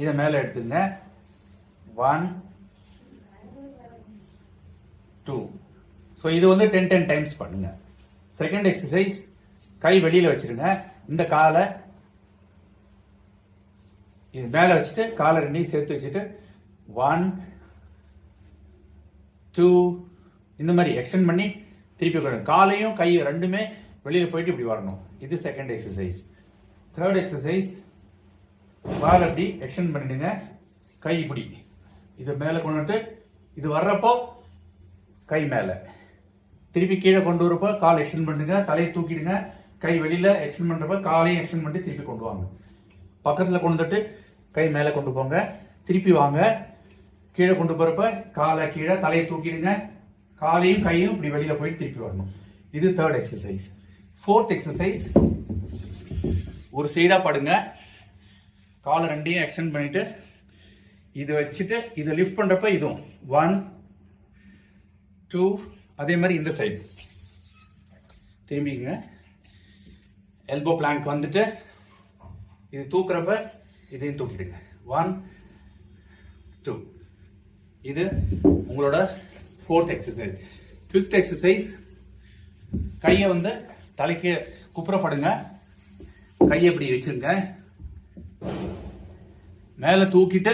இதை மேலே எடுத்துங்க. ஒன் டூ ஸோ இது வந்து டென் டென் டைம்ஸ் பண்ணுங்க. செகண்ட் எக்ஸசைஸ் கை வெளியில வச்சிருங்க. இந்த காலை இது மேலே வச்சுட்டு காலை ரெண்டையும் சேர்த்து வச்சுட்டு ஒன் டூ இந்த மாதிரி எக்ஸ்டெண்ட் பண்ணி திருப்பி வரணும் காலையும் கையும் ரெண்டுமே வெளியில போயிட்டு இப்படி வரணும். இது செகண்ட் எக்ஸசைஸ் தேர்ட் எக்ஸசைஸ் கால் அப்படி எக்ஸ்டெண்ட் பண்ணிடுங்க. கை இப்படி. இது மேலே கொண்டு வந்துட்டு இது வர்றப்போ கை மேலே. திருப்பி கீழே கொண்டு வரப்போ கால் எக்ஸ்டெண்ட் பண்ணுங்க. தலையை தூக்கிடுங்க. கை வெளியில் எக்ஸ்டெண்ட் பண்ணுறப்ப காலையும் எக்ஸ்டெண்ட் பண்ணி திருப்பி கொண்டு வாங்க. பக்கத்தில் கொண்டு வந்துட்டு கை மேலே கொண்டு போங்க. திருப்பி வாங்க. கீழே கொண்டு போகிறப்ப காலை கீழே தலையை தூக்கிடுங்க. காலையும் கையும் இப்படி வெளியில் போயிட்டு திருப்பி வரணும். இது தேர்ட் எக்ஸசைஸ் ஃபோர்த் எக்ஸசைஸ் ஒரு சைடாக படுங்க. காலை ரெண்டையும் எக்ஸ்டெண்ட் பண்ணிட்டு இது வச்சுட்டு இதை லிஃப்ட் பண்றப்ப இதுவும். ஒன் டூ அதே மாதிரி இந்த சைடு திரும்பிங்க. எல்போ பிளாங்க் வந்துட்டு இது தூக்குறப்ப இதையும் தூக்கிடுங்க. ஒன் டூ இது உங்களோட ஃபோர்த் எக்ஸசைஸ் ஃபிஃப்த் எக்ஸசைஸ் கையை வந்து தலைக்கு குப்புறப்படுங்க. கையை இப்படி வச்சுருங்க. மேலே தூக்கிட்டு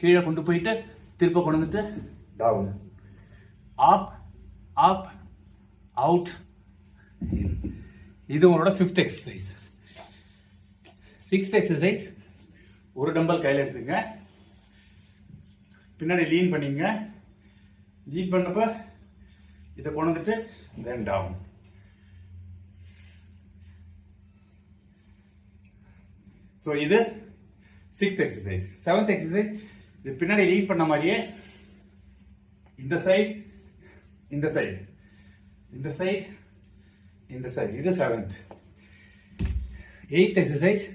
கீழே கொண்டு போயிட்டு திருப்ப கொண்டு வந்துட்டு டவுன் அப் அப் அவுட் இது உங்களோட ஃபிஃப்த் எக்ஸசைஸ் சிக்ஸ்த் எக்ஸசைஸ் ஒரு டம்பல் கையில் எடுத்துங்க பின்னாடி லீன் பண்ணிங்க லீன் பண்ணப்ப இதை கொண்டு வந்துட்டு தென் டவுன் ஸோ இது சிக்ஸ் எக்ஸசைஸ் செவன்த் எக்ஸசைஸ் இது பின்னாடி லீட் பண்ண மாதிரியே இந்த சைடு இந்த சைடு இந்த சைடு இந்த சைடு இது செவன்த் எயித் எக்ஸசைஸ்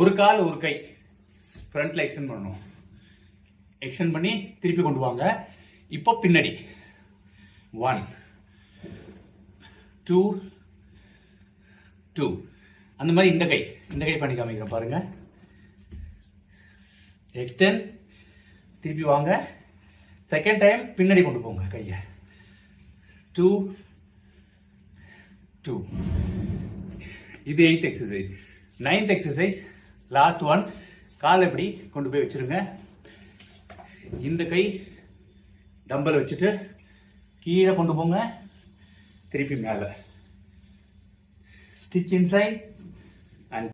ஒரு கால் ஒரு கை. ஃப்ரண்ட்ல எக்ஸ்டெண்ட் பண்ணணும். எக்ஸ்டெண்ட் பண்ணி திருப்பி கொண்டு வாங்க. இப்போ பின்னாடி. ஒன் டூ டூ அந்த மாதிரி இந்த கை இந்த கை பண்ணி காமிக்கிறேன் பாருங்க. எக்ஸ்டென் திருப்பி வாங்க. செகண்ட் டைம் பின்னாடி கொண்டு போங்க கையை. டூ டூ இது eighth exercise ninth exercise last one கால் எப்படி கொண்டு போய் வச்சிருங்க? இந்த கை டம்பல் வச்சுட்டு கீழே கொண்டு போங்க. திருப்பி மேலே. त्यो चेन